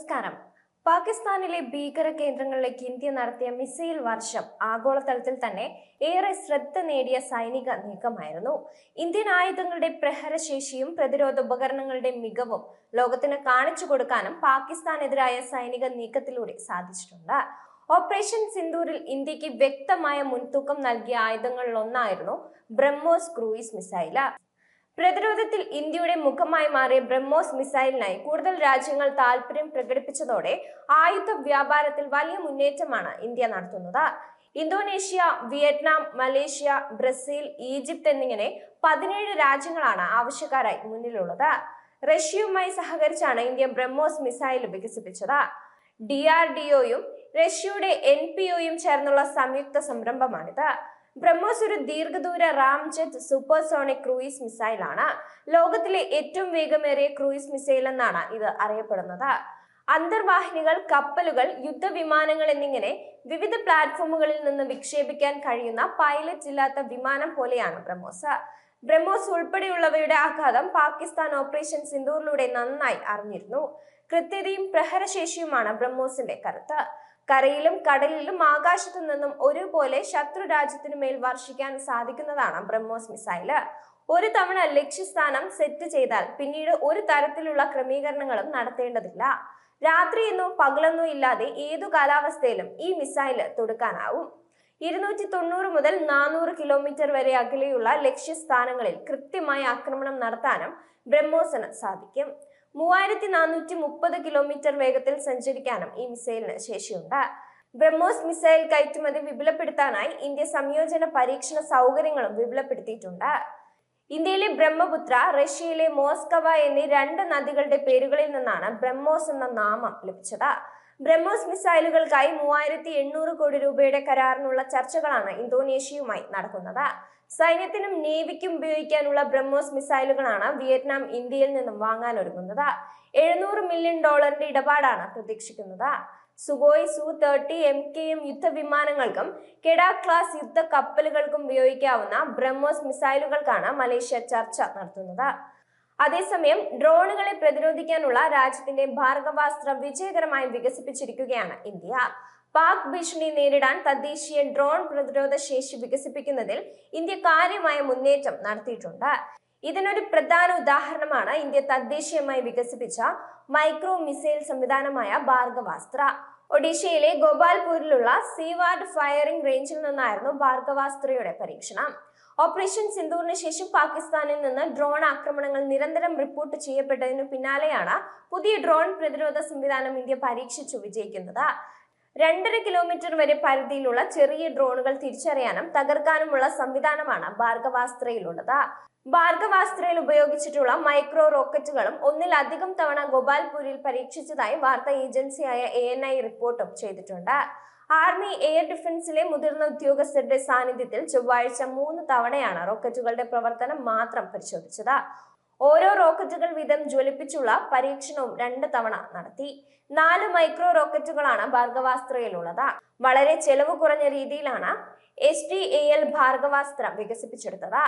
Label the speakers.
Speaker 1: നമസ്കാരം. പാകിസ്ഥാനിലെ ഭീകര കേന്ദ്രങ്ങളിലേക്ക് ഇന്ത്യ നടത്തിയ മിസൈൽ വർഷം ആഗോളതലത്തിൽ തന്നെ ഏറെ ശ്രദ്ധ നേടിയ സൈനിക നീക്കമായിരുന്നു. ഇന്ത്യൻ ആയുധങ്ങളുടെ പ്രഹരശേഷിയും പ്രതിരോധ ഉപകരണങ്ങളുടെ മികവും ലോകത്തിന് കാണിച്ചു കൊടുക്കാനും പാകിസ്ഥാനെതിരായ സൈനിക നീക്കത്തിലൂടെ സാധിച്ചിട്ടുണ്ട്. ഓപ്പറേഷൻ സിന്ദൂരിൽ ഇന്ത്യയ്ക്ക് വ്യക്തമായ മുൻതൂക്കം നൽകിയ ആയുധങ്ങളിലൊന്നായിരുന്നു ബ്രഹ്മോസ് ക്രൂയിസ് മിസൈൽ. പ്രതിരോധത്തിൽ ഇന്ത്യയുടെ മുഖമായി മാറിയ ബ്രഹ്മോസ് മിസൈലിനായി കൂടുതൽ രാജ്യങ്ങൾ താൽപര്യം പ്രകടിപ്പിച്ചതോടെ ആയുധ വ്യാപാരത്തിൽ വലിയ മുന്നേറ്റമാണ് ഇന്ത്യ നടത്തുന്നത്. Indonesia Vietnam Malaysia Brazil Egypt എന്നിങ്ങനെ പതിനേഴ് രാജ്യങ്ങളാണ് ആവശ്യക്കാരായി മുന്നിലുള്ളത്. റഷ്യയുമായി സഹകരിച്ചാണ് ഇന്ത്യ ബ്രഹ്മോസ് മിസൈൽ വികസിപ്പിച്ചത്. ഡി ആർ ഡി ഒയും റഷ്യയുടെ എൻ പി ഒയും ചേർന്നുള്ള സംയുക്ത സംരംഭമാണിത്. ബ്രഹ്മോസ് ഒരു ദീർഘദൂര റാംജെറ്റ് സൂപ്പർസോണിക് ക്രൂയിസ് മിസൈലാണ്. ലോകത്തിലെ ഏറ്റവും വേഗമേറിയ ക്രൂയിസ് മിസൈൽ എന്നാണ് ഇത് അറിയപ്പെടുന്നത്. അന്തർവാഹിനികൾ കപ്പലുകൾ യുദ്ധവിമാനങ്ങൾ എന്നിങ്ങനെ വിവിധ പ്ലാറ്റ്ഫോമുകളിൽ നിന്ന് വിക്ഷേപിക്കാൻ കഴിയുന്ന പൈലറ്റ് ഇല്ലാത്ത വിമാനം പോലെയാണ് ബ്രഹ്മോസ്. ബ്രഹ്മോസ് ഉൾപ്പെടെയുള്ളവയുടെ ആഘാതം പാകിസ്ഥാൻ ഓപ്പറേഷൻ സിന്ദൂറിലൂടെ നന്നായി അറിഞ്ഞിരുന്നു. കൃത്യതയും പ്രഹരശേഷിയുമാണ് ബ്രഹ്മോസിന്റെ കരുത്ത്. കരയിലും കടലിലും ആകാശത്തു നിന്നും ഒരുപോലെ ശത്രു രാജ്യത്തിനു മേൽ വർഷിക്കാൻ സാധിക്കുന്നതാണ് ബ്രഹ്മോസ് മിസൈൽ. ഒരു തവണ ലക്ഷ്യസ്ഥാനം സെറ്റ് ചെയ്താൽ പിന്നീട് ഒരു തരത്തിലുള്ള ക്രമീകരണങ്ങളും നടത്തേണ്ടതില്ല. രാത്രിയെന്നോ പകലെന്നോ ഇല്ലാതെ ഏതു കാലാവസ്ഥയിലും ഈ മിസൈൽ തൊടുക്കാനാവും. ഇരുന്നൂറ്റി തൊണ്ണൂറ് മുതൽ നാനൂറ് കിലോമീറ്റർ വരെ അകലെയുള്ള ലക്ഷ്യസ്ഥാനങ്ങളിൽ കൃത്യമായ ആക്രമണം നടത്താനും ബ്രഹ്മോസിന് സാധിക്കും. മൂവായിരത്തി നാനൂറ്റി മുപ്പത് കിലോമീറ്റർ വേഗത്തിൽ സഞ്ചരിക്കാനും ഈ മിസൈലിന് ശേഷിയുണ്ട്. ബ്രഹ്മോസ് മിസൈൽ കയറ്റുമതി വിപുലപ്പെടുത്താനായി ഇന്ത്യ സംയോജന പരീക്ഷണ സൗകര്യങ്ങളും വിപുലപ്പെടുത്തിയിട്ടുണ്ട്. ഇന്ത്യയിലെ ബ്രഹ്മപുത്ര റഷ്യയിലെ മോസ്കവ എന്നീ രണ്ട് നദികളുടെ പേരുകളിൽ നിന്നാണ് ബ്രഹ്മോസ് എന്ന നാമം ലഭിച്ചത്. ബ്രഹ്മോസ് മിസൈലുകൾക്കായി മൂവായിരത്തി എണ്ണൂറ് കോടി രൂപയുടെ കരാറിനുള്ള ചർച്ചകളാണ് ഇന്തോനേഷ്യയുമായി നടക്കുന്നത്. സൈന്യത്തിനും നേവിക്കും ഉപയോഗിക്കാനുള്ള ബ്രഹ്മോസ് മിസൈലുകളാണ് വിയറ്റ്നാം ഇന്ത്യയിൽ നിന്നും വാങ്ങാൻ ഒരുങ്ങുന്നത്. എഴുന്നൂറ് മില്യൺ ഡോളറിന്റെ ഇടപാടാണ് പ്രതീക്ഷിക്കുന്നത്. Sukhoi Su thirty M K M യുദ്ധവിമാനങ്ങൾക്കും കെഡാ class യുദ്ധ കപ്പലുകൾക്കും ഉപയോഗിക്കാവുന്ന ബ്രഹ്മോസ് മിസൈലുകൾക്കാണ് മലേഷ്യ ചർച്ച നടത്തുന്നത്. അതേസമയം ഡ്രോണുകളെ പ്രതിരോധിക്കാനുള്ള രാജ്യത്തിന്റെ ഭാർഗവാസ്ത്രം വിജയകരമായി വികസിപ്പിച്ചിരിക്കുകയാണ് ഇന്ത്യ. പാക് ഭീഷണി നേരിടാൻ തദ്ദേശീയ ഡ്രോൺ പ്രതിരോധ ശേഷി വികസിപ്പിക്കുന്നതിൽ ഇന്ത്യ കാര്യമായ മുന്നേറ്റം നടത്തിയിട്ടുണ്ട്. ഇതിനൊരു പ്രധാന ഉദാഹരണമാണ് ഇന്ത്യ തദ്ദേശീയമായി വികസിപ്പിച്ച മൈക്രോ മിസൈൽ സംവിധാനമായ ഭാർഗവാസ്ത്ര. ഒഡീഷയിലെ ഗോപാൽപൂരിലുള്ള സീവാർഡ് ഫയറിംഗ് റേഞ്ചിൽ നിന്നായിരുന്നു ഭാർഗവാസ്ത്രയുടെ പരീക്ഷണം. ഓപ്പറേഷൻ സിന്ധൂറിന് ശേഷം പാകിസ്ഥാനിൽ നിന്ന് ഡ്രോൺ ആക്രമണങ്ങൾ നിരന്തരം റിപ്പോർട്ട് ചെയ്യപ്പെട്ടതിനു പിന്നാലെയാണ് പുതിയ ഡ്രോൺ പ്രതിരോധ സംവിധാനം ഇന്ത്യ പരീക്ഷിച്ചു വിജയിക്കുന്നത്. രണ്ടര കിലോമീറ്റർ വരെ പരിധിയിലുള്ള ചെറിയ ഡ്രോണുകൾ തിരിച്ചറിയാനും തകർക്കാനുമുള്ള സംവിധാനമാണ് ഭാർഗവാസ്ത്രയിലുള്ളത്. ഭാർഗവാസ്ത്രയിൽ ഉപയോഗിച്ചിട്ടുള്ള മൈക്രോ റോക്കറ്റുകളും ഒന്നിലധികം തവണ ഗോപാൽപൂരിൽ പരീക്ഷിച്ചതായി വാർത്താ ഏജൻസിയായ എ എൻ ഐ റിപ്പോർട്ടും ചെയ്തിട്ടുണ്ട്. ആർമി എയർ ഡിഫൻസിലെ മുതിർന്ന ഉദ്യോഗസ്ഥരുടെ സാന്നിധ്യത്തിൽ ചൊവ്വാഴ്ച മൂന്ന് തവണയാണ് റോക്കറ്റുകളുടെ പ്രവർത്തനം മാത്രം പരിശോധിച്ചത്. ഓരോ റോക്കറ്റുകൾ വീതം ജ്വലിപ്പിച്ചുള്ള പരീക്ഷണവും രണ്ട് തവണ നടത്തി. നാല് മൈക്രോ റോക്കറ്റുകളാണ് ഭാർഗവാസ്ത്രയിലുള്ളത്. വളരെ ചെലവ് കുറഞ്ഞ രീതിയിലാണ് S D A L Bhargavastra വികസിപ്പിച്ചെടുത്തത്.